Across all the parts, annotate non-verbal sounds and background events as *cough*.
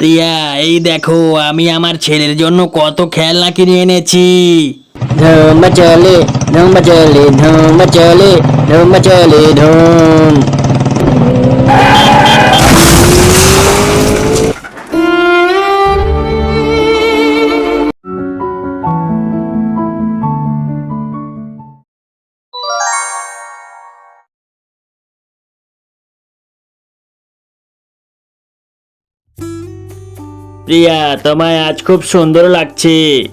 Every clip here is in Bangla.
প্রিয়া, এই দেখো, আমি আমার ছেলের জন্য কত খেলনা কিনে এনেছি। ধুম চলে ধুম চলে ধুম চলে ধুম চলে, ধুম। প্রিয়া তোমায় আজ খুব সুন্দর লাগছে।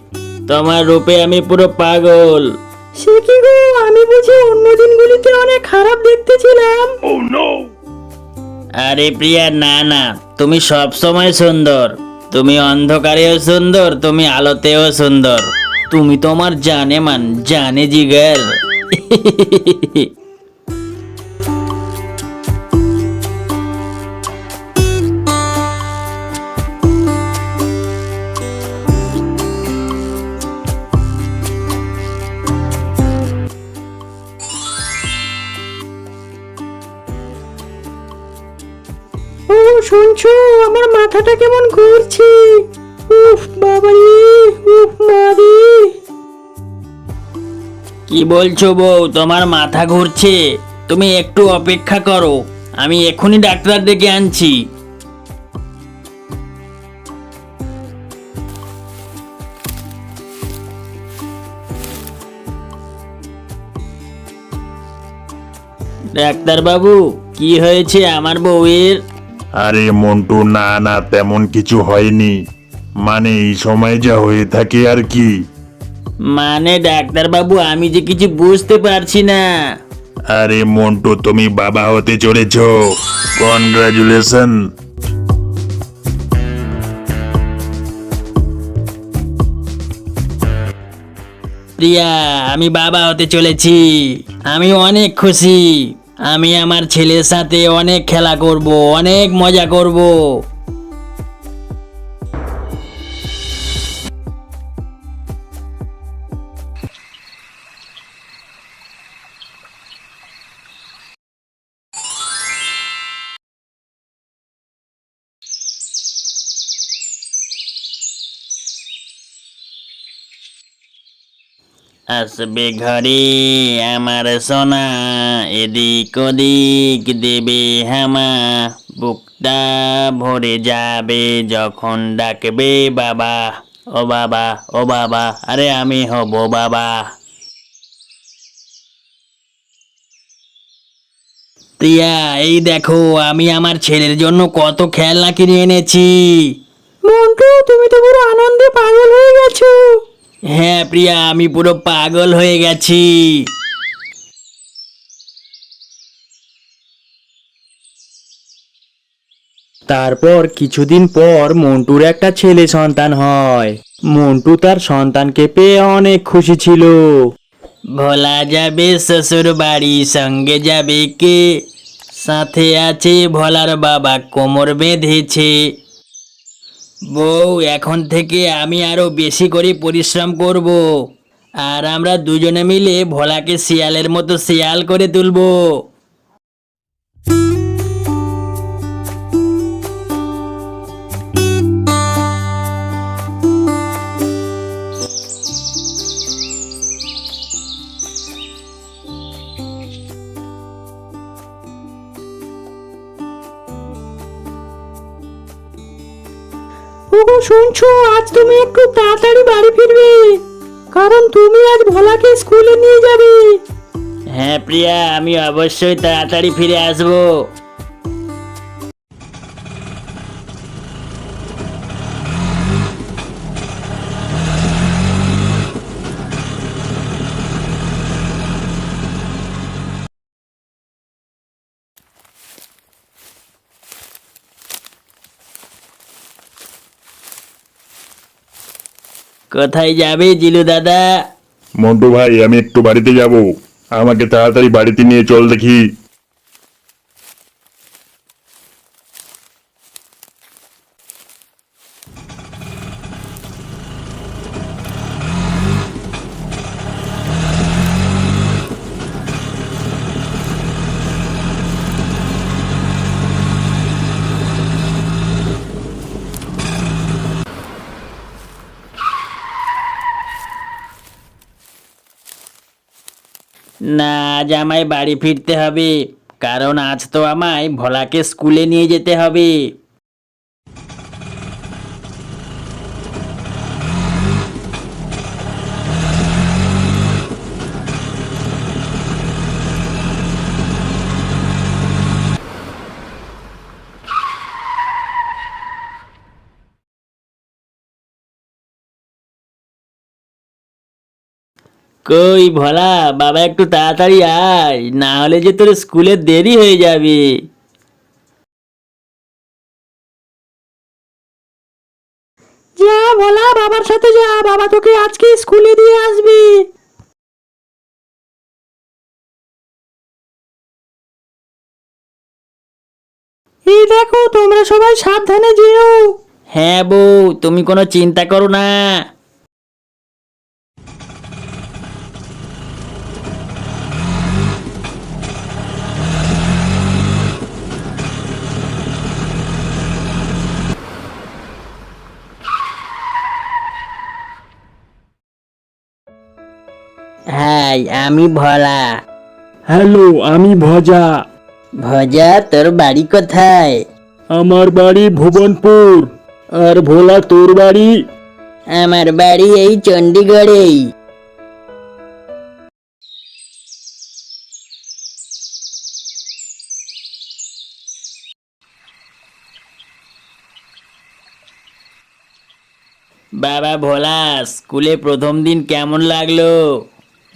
তোমার রূপে আমি পুরো পাগল। সে কি গো? আমি বুঝি অন্য দিনগুলিতে অনেক খারাপ দেখতেছিলাম। আরে প্রিয়া না না তুমি সব সময় সুন্দর। তুমি অন্ধকারেও সুন্দর তুমি আলোতেও সুন্দর। তুমি তোমার জানে মান জানে জিগার। *laughs* শুনছো? আমার মাথাটা কেমন ঘুরছে? উফ, বাবা রে, উফ মারি কি বলছো বউ, তোমার মাথা ঘুরছে? তুমি একটু অপেক্ষা করো, আমি এখনই ডাক্তার ডেকে আনছি। ডাক্তার বাবু কি হয়েছে আমার বউয়ের? আরে মন্টু না না তেমন কিছু হয়নি। মানে এই সময় যা হয়ে থাকে আর কি। মানে ডাক্তার বাবু আমি যে কিছু বুঝতে পারছি না। আরে মন্টু তুমি বাবা হতে চলেছ। কনগ্রাচুলেশন প্রিয়া আমি বাবা হতে চলেছি। আমি অনেক খুশি। আমি আমার ছেলের সাথে অনেক খেলা করব অনেক মজা করব। আসবে ঘরে আমার সোনা, এদিক ওদিক দেবে হামা। বুকটা ভরে যাবে যখন ডাকবে বাবা। ও বাবা ও বাবা, আরে আমি হব বাবা। প্রিয়া, এই দেখো, আমি আমার ছেলের জন্য কত খেলনা কিনে এনেছি। মন্টু, তুমি তো পুরো আনন্দে হ্যাঁ প্রিয়া, আমি পুরো পাগল হয়ে গেছি। তারপর কিছুদিন পর মন্টুর একটা ছেলে সন্তান হয়। মন্টু তার সন্তানকে পেয়ে অনেক খুশি ছিল। ভোলা যাবে শ্বশুর বাড়ি সঙ্গে যাবে কে? সাথে আছে ভোলার বাবা, কোমর বেঁধেছে। বউ, এখন থেকে আমি আরও বেশি করে পরিশ্রম করব। আর আমরা দুজনে মিলে ভোলাকে শিয়ালের মতো শিয়াল করে তুলবো। শুনছো? আজ তুমি একটু তাড়াতাড়ি বাড়ি ফিরবে। কারণ তুমি আজ ভোলাকে স্কুলে নিয়ে যাবে। হ্যাঁ প্রিয়া, আমি অবশ্যই তাড়াতাড়ি ফিরে আসব। কোথায় যাবে জিলু দাদা? মন্টু ভাই, আমি একটু বাড়িতে যাব। আমাকে তাড়াতাড়ি বাড়িতে নিয়ে চল দেখি। না আজ আমায় বাড়ি ফিরতে হবে। কারণ আজ তো আমায় ভোলাকে স্কুলে নিয়ে যেতে হবে। কই ভোলা বাবা একটু তাড়াতাড়ি আয় না হলে যে তোর স্কুলে দেরি হয়ে যাবে। যা ভোলা বাবার সাথে যা বাবা তোকে আজকে স্কুলে দিয়ে আসবে। এই দেখো তোমরা সবাই সাবধানে যেও। হ্যাঁ বউ তুমি কোনো চিন্তা করো না। হাই আমি ভোলা। হ্যালো আমি ভজা। ভজা তোর বাড়ি কোথায়? আমার বাড়ি ভুবনপুর। আর ভোলা তোর বাড়ি? আমার বাড়ি এই চণ্ডীগড়েই বাবা ভোলা স্কুলে প্রথম দিন কেমন লাগল?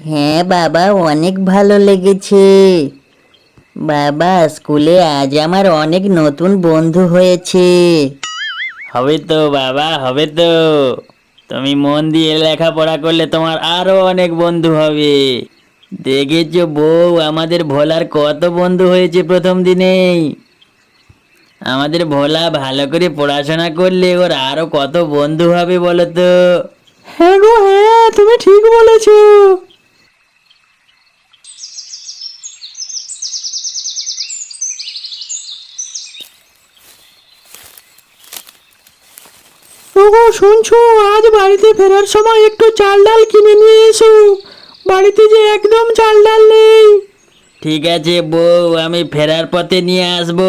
হ্যাঁ বাবা অনেক ভালো লেগেছে। বাবা স্কুলে আজ আমার অনেক নতুন বন্ধু হয়েছে। হবে তো বাবা হবে তো। তুমি মন দিয়ে লেখাপড়া করলে তোমার আরও অনেক বন্ধু হবে। দেখেছ বউ আমাদের ভোলার কত বন্ধু হয়েছে প্রথম দিনেই। আমাদের ভোলা ভালো করে পড়াশোনা করলে ওর আরও কত বন্ধু হবে বলো তো? হ্যাঁ গো হ্যাঁ তুমি ঠিক বলেছ। ওগো, শুনছো? আজ বাড়িতে ফেরার সময় একটু চাল ডাল কিনে নিয়ে এসো। বাড়িতে যে একদম চাল ডাল নেই। ঠিক আছে বউ, আমি ফেরার পথে নিয়ে আসব।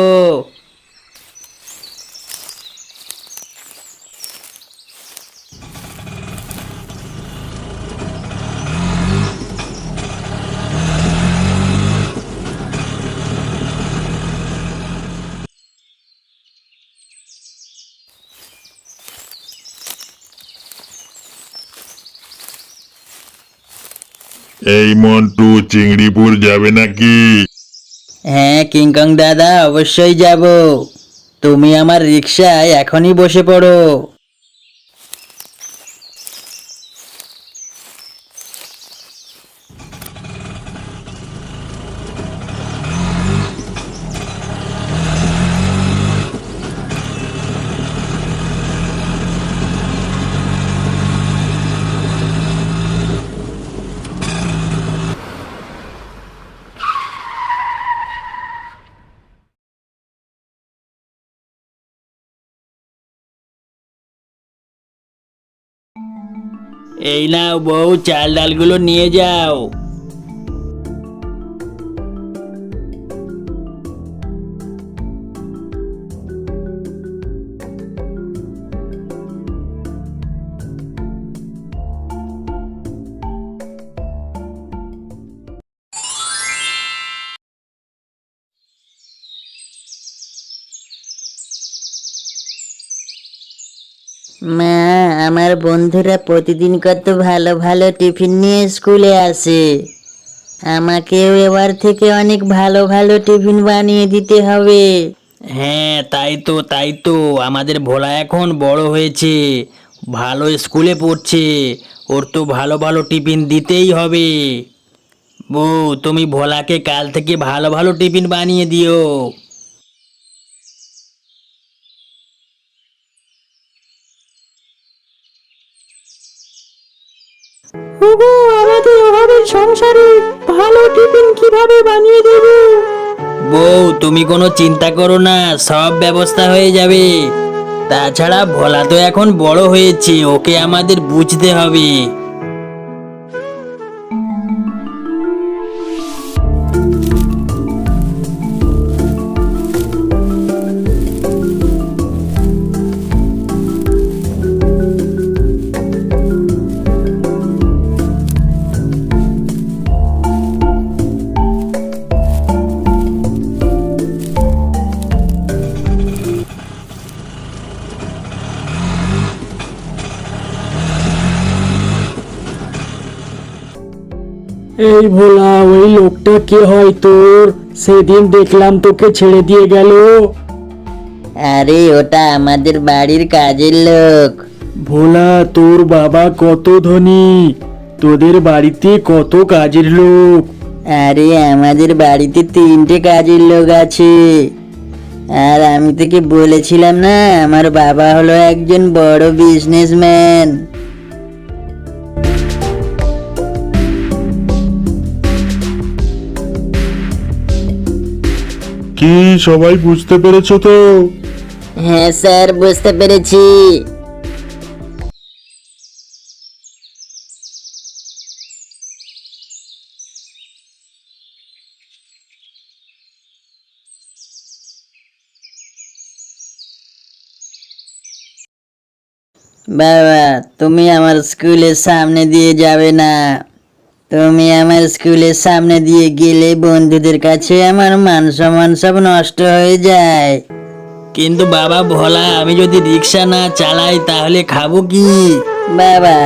এই মন্টু চিংড়িপুর যাবে নাকি? হ্যাঁ কিংকং দাদা, অবশ্যই যাব। তুমি আমার রিক্সায় এখনই বসে পড়ো। এই নাও বউ চাল ডালগুলো নিয়ে যাও। মা, আমার বন্ধুরা প্রতিদিন কত ভালো ভালো টিফিন নিয়ে স্কুলে আসে। আমাকেও এবার থেকে অনেক ভালো ভালো টিফিন বানিয়ে দিতে হবে। হ্যাঁ তাই তো তাই তো। আমাদের ভোলা এখন বড় হয়েছে। ভালো স্কুলে পড়ছে। ওর তো ভালো ভালো টিফিন দিতেই হবে। বউ, তুমি ভোলাকে কাল থেকে ভালো ভালো টিফিন বানিয়ে দিও। ওগো, আমাদের অভাবের সংসারে ভালো টিফিন কীভাবে বানিয়ে দেবো? বউ, তুমি কোনো চিন্তা করো না, সব ব্যবস্থা হয়ে যাবে। তাছাড়া ভোলা তো এখন বড় হয়েছে, ওকে আমাদের বুঝতে হবে। এই ভোলা ওই লোকটা কে হয় তোর? সেদিন দেখলাম তোকে ছেড়ে দিয়ে গেল। আরে ওটা আমাদের বাড়ির কাজের লোক। ভোলা তোর বাবা কত ধনী? তোদের বাড়িতে কত কাজের লোক? আরে আমাদের বাড়িতে তিনটে কাজের লোক আছে। আর আমি তোকে বলেছিলাম না আমার বাবা হলো একজন বড় বিজনেসম্যান কি সবাই বুঝতে পেরেছ তো? হ্যাঁ স্যার, বুঝতে পেরেছি। বাবা, তুমি আমার স্কুলের সামনে দিয়ে যাবে না। তুমি আমার স্কুলের সামনে দিয়ে গেলে বন্ধুদের কাছে আমার মান সম্মান সব নষ্ট হয়ে যায়। কিন্তু বাবা ভোলা আমি যদি রিক্সা না চালাই তাহলে খাব কি? বাবা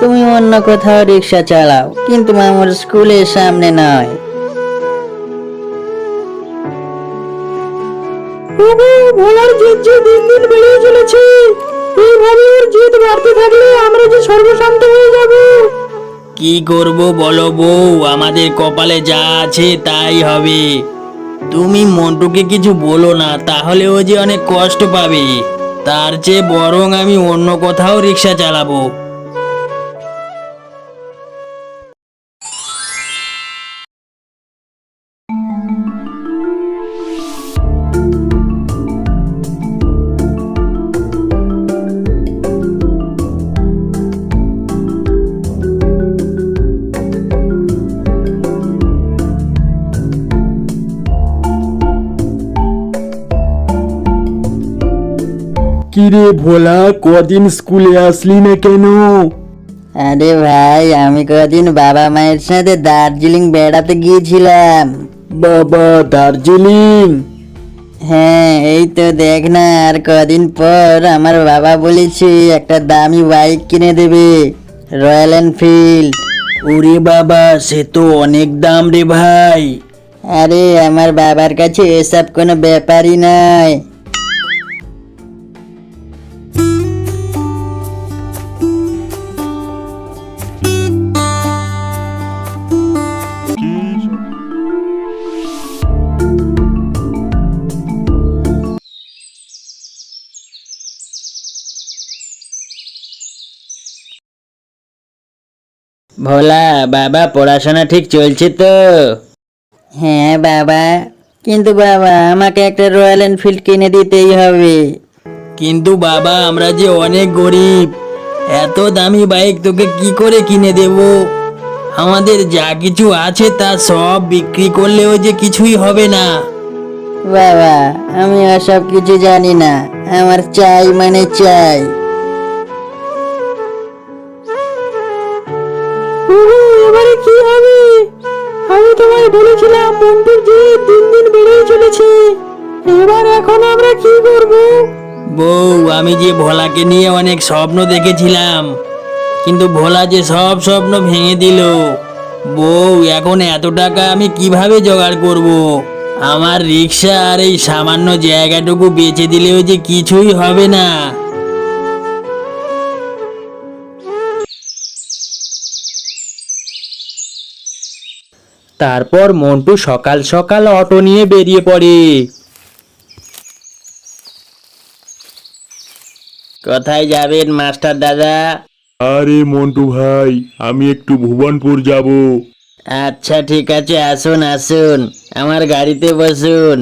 তুমি অন্য কোথাও রিক্সা চালাও কিন্তু আমার স্কুলের সামনে নয়। ওগো ভোলার জেদ যে দিন দিন বেড়ে চলেছে। এইভাবে ওর জেদ বাড়তে থাকলে আমরা যে সর্বশান্ত হয়ে যাব। কি করব বলো বউ? আমাদের কপালে যা আছে তাই হবে। তুমি মন্টুকে কিছু বলো না, তাহলে ও যে অনেক কষ্ট পাবে। তার চেয়ে বরং আমি অন্য কোথাও রিক্সা চালাবো। কিরে ভোলা কদিন স্কুলে আসলি না কেন? আরে ভাই আমি কদিন বাবা মায়ের সাথে দার্জিলিং বেড়াতে গিয়েছিলাম। বাবা দার্জিলিং? হ্যাঁ এই তো দেখ না আর কদিন পর আমার বাবা বলেছে একটা দামি বাইক কিনে দেবে রয়্যাল এনফিল্ড। ওরে বাবা সে তো অনেক দাম রে ভাই। আরে আমার বাবার কাছে এসব কোনো ব্যাপারই নয় ভোলা বাবা পড়াশোনা ঠিক চলছে তো? হ্যাঁ বাবা। কিন্তু বাবা আমাকে একটা রয়্যাল এনফিল্ড কিনে দিতেই হবে। কিন্তু বাবা আমরা যে অনেক গরিব এত দামি বাইক তোকে কি করে কিনে দেব? আমাদের যা কিছু আছে তা সব বিক্রি করলেও যে কিছুই হবে না। বাবা আমি ওসব কিছু জানি না। আমার চাই মানে চাই। তোমায় বলেছিলাম মন্টুর জেদ দিন দিন বেড়ে চলেছে। এবার এখন আমরা কি করব? বউ, আমি যে ভোলাকে নিয়ে অনেক স্বপ্ন দেখেছিলাম, কিন্তু ভোলা যে সব স্বপ্ন ভেঙে দিল। বউ, এখন এত টাকা আমি কীভাবে জোগাড় করব। আমার রিক্সা আর এই সামান্য জায়গাটুকু বেচে দিলেও যে কিছুই হবে না। তারপর মন্টু সকাল সকাল অটো নিয়ে বেরিয়ে পড়ে। কোথায় যাবেন মাস্টার দাদা? আরে মন্টু ভাই আমি একটু ভুবনপুর যাব। আচ্ছা ঠিক আছে আসুন আসুন। আমার গাড়িতে বসুন।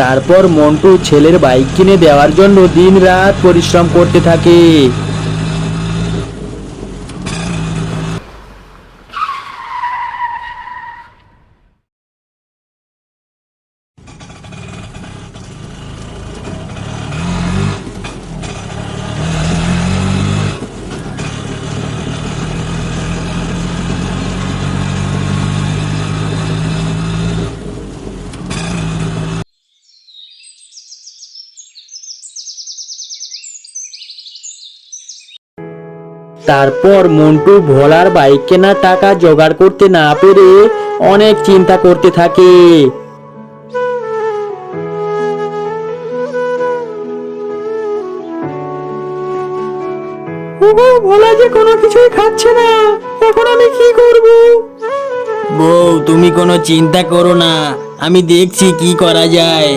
তারপর মন্টু ছেলের বাইক কিনে দেওয়ার জন্য দিন রাত পরিশ্রম করতে থাকে। তারপর মন্টু ভোলার বাইক কেনার টাকা জোগাড় করতে না পেরে অনেক চিন্তা করতে থাকে। ওগো ভোলা যে কোনো কিছুই খাচ্ছে না। এখন আমি কি করব? বউ তুমি কোনো চিন্তা করো না। আমি দেখছি কি করা যায়।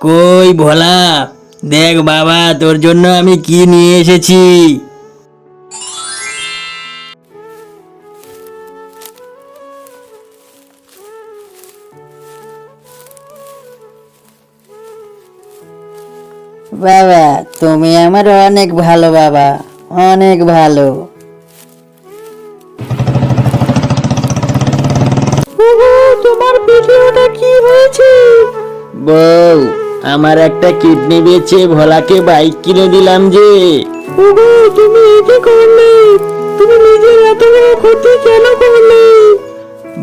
কই ভোলা? দেখ বাবা, তোর জন্য আমি কি নিয়ে এসেছি? বাবা, তুমি আমার অনেক ভালো বাবা, অনেক ভালো। আমার একটা কিডনি বেচে ভোলাকে বাইক কিনে দিলাম যে। ওগো তুমি কি করলে? তুমি নিজের এত বড় ক্ষতি কেন করলে?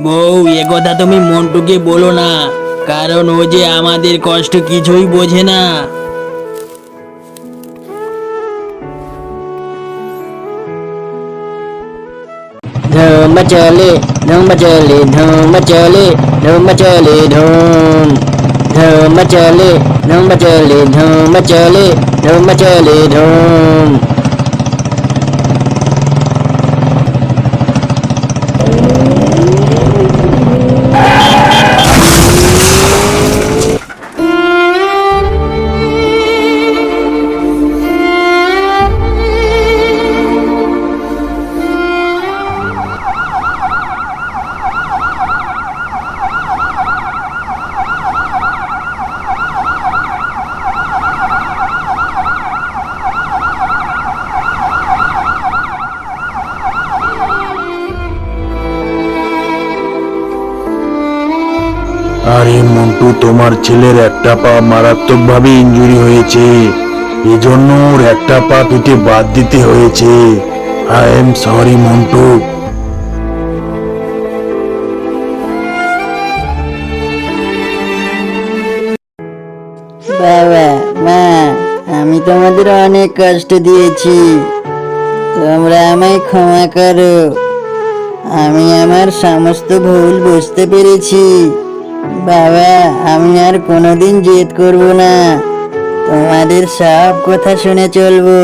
বউ এ কথা তুমি মন্টুকে বলো না কারণ ও যে আমাদের কষ্ট কিছুই বোঝে না। ধুম চলে ধুম চলে ধুম চলে ধুম চলে ধুম। ধুম চলে ধুম চলে ধুম চলে ধুম চলে ধুম তোমার ছেলের একটা পা মারাত্মকভাবে ইঞ্জুরি হয়েছে। এজন্য ওর একটা পা কেটে বাদ দিতে হয়েছে। I am sorry Montu. বাবা, মা, আমি তোমাদের অনেক কষ্ট দিয়েছি। তোমরা আমায় ক্ষমা করো। আমি আমার সমস্ত ভুল বুঝতে পেরেছি। বাবা আমি আর কোনোদিন জেদ করব না। তোমাদের সব কথা শুনে চলবো।